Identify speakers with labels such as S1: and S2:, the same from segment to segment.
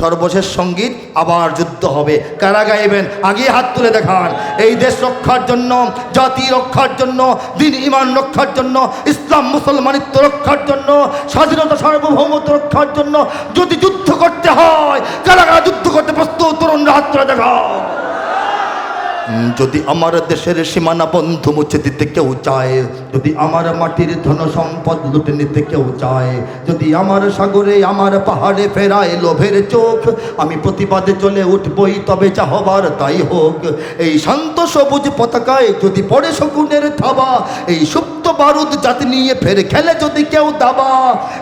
S1: সর্বশেষ সংগীত আবার যুদ্ধ হবে। কারা গাইবেন? আগে হাত তুলে দেখান। এই দেশ রক্ষার জন্য, জাতি রক্ষার জন্য, দিন ইমান রক্ষার জন্য, ইসলাম মুসলমানিত্ব রক্ষার জন্য, স্বাধীনতা সার্বভৌমত্ব রক্ষার জন্য যদি যুদ্ধ করতে হয়, কারা কারা যুদ্ধ করতে প্রস্তুত? তরুণরা হাত তুলে দেখান। যদি আমার দেশের সীমানা বন্ধু মুছে দিতে কেউ চায়, যদি আমার মাটির ধন সম্পদ লুটে নিতে কেউ চায়, যদি আমার সাগরে আমার পাহাড়ে ফেরায় লোভের চোখ, আমি প্রতিবাদে চলে উঠবই তবে যা হবার তাই হোক। এই শান্ত সবুজ পতাকায় যদি পড়ে শকুনের থাবা, এই সুপ্ত বারুদ জাতি নিয়ে ফের খেলে যদি কেউ দাবা,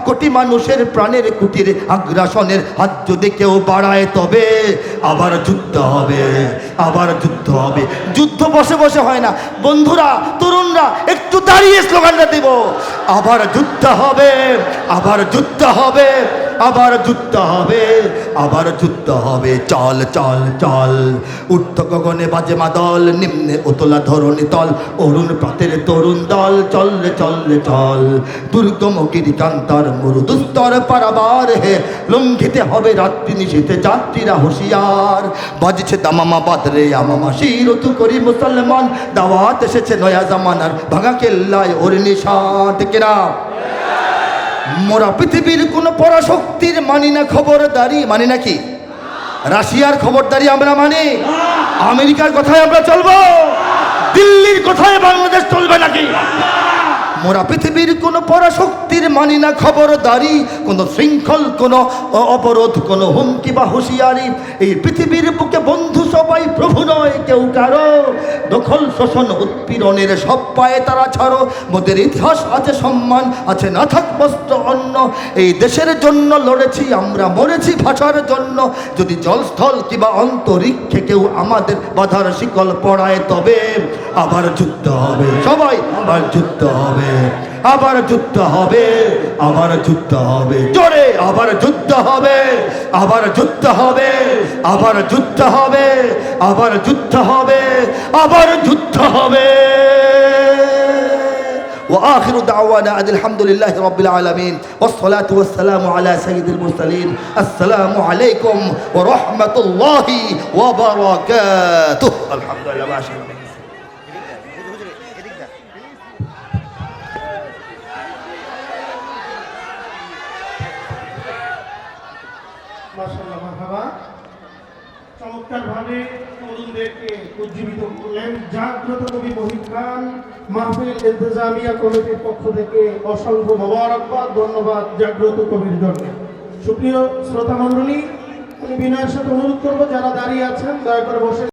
S1: কোটি মানুষের প্রাণের কুটির আগ্রাসনের হাত যদি কেউ বাড়ায়, তবে আবার যুদ্ধ হবে, আবার যুদ্ধ হবে। যুদ্ধ বসে বসে হয় না। বন্ধুরা, তরুণরা, একটু দাঁড়িয়ে স্লোগানটা দেব। আবার যুদ্ধ হবে, আবার যুদ্ধ হবে। আবার যুদ্ধ হবে, আবার যুদ্ধ হবে। চল চল চল। উঠত গগনে বাজে মাদল, নিম্নে উতলা ধরণী তল। অরুণ প্রাতের তরুণ দল চললে চললে চল দুর্গম গিরিকান্তার মরু দুস্তর পারাবার হে। লঙ্ঘিতে হবে রাত্রি নিশীতে যাত্রীরা হুঁশিয়ার। বাজছে দামামা বাদরে আমামা শিরতু করি মুসলমান। দাওয়াত এসেছে নয়া জামানার ভাঙা কেল্লায় ওর নিশান। কেরা মোরা পৃথিবীর কোন পরাশক্তির মানি না খবরদারি। মানি নাকি রাশিয়ার খবরদারি আমরা মানি। আমেরিকার কথায় আমরা চলবো। দিল্লির কথায় বাংলাদেশ চলবে নাকি? মোরা পৃথিবীর কোন পরাশক্তির মানি না খবরদারি, কোনো শৃঙ্খল, কোনো অবরোধ, কোনো হুমকি বা হুঁশিয়ারি। এই পৃথিবীর বুকে বন্ধু সবাই প্রভু নয়, কেউ কারও। দখল শোষণ উৎপীড়নের সব পায়ে তারা ছাড়ো। মোদের ইতিহাস আছে সম্মান, আছে না থাক বস্ত্র অন্ন। এই দেশের জন্য লড়েছি, আমরা মরেছি ভাষার জন্য। যদি জলস্থল কিংবা অন্তরিক্ষে কেউ আমাদের বাধার শিকল পড়ায়, তবে আবার যুদ্ধ হবে। সবাই আবার যুদ্ধ হবে। আবার যুদ্ধ হবে আবার যুদ্ধ হবে জোরে আবার যুদ্ধ হবে আবার যুদ্ধ হবে আবার যুদ্ধ হবে আবার যুদ্ধ হবে আবার যুদ্ধ হবে واخر دعوانا ان الحمد لله رب العالمين والصلاه والسلام على سيد المرسلين السلام عليكم ورحمه الله وبركاته الحمد لله ما شاء الله
S2: জাগ্রত কবি পক্ষ অসংখ্য ধন্যবাদ জাগ্রত সুপ্রিয় শ্রোতা আমি বিনয়ের সাথে অনুরোধ করব, যারা দাঁড়িয়ে আছেন, দয়া করে বসে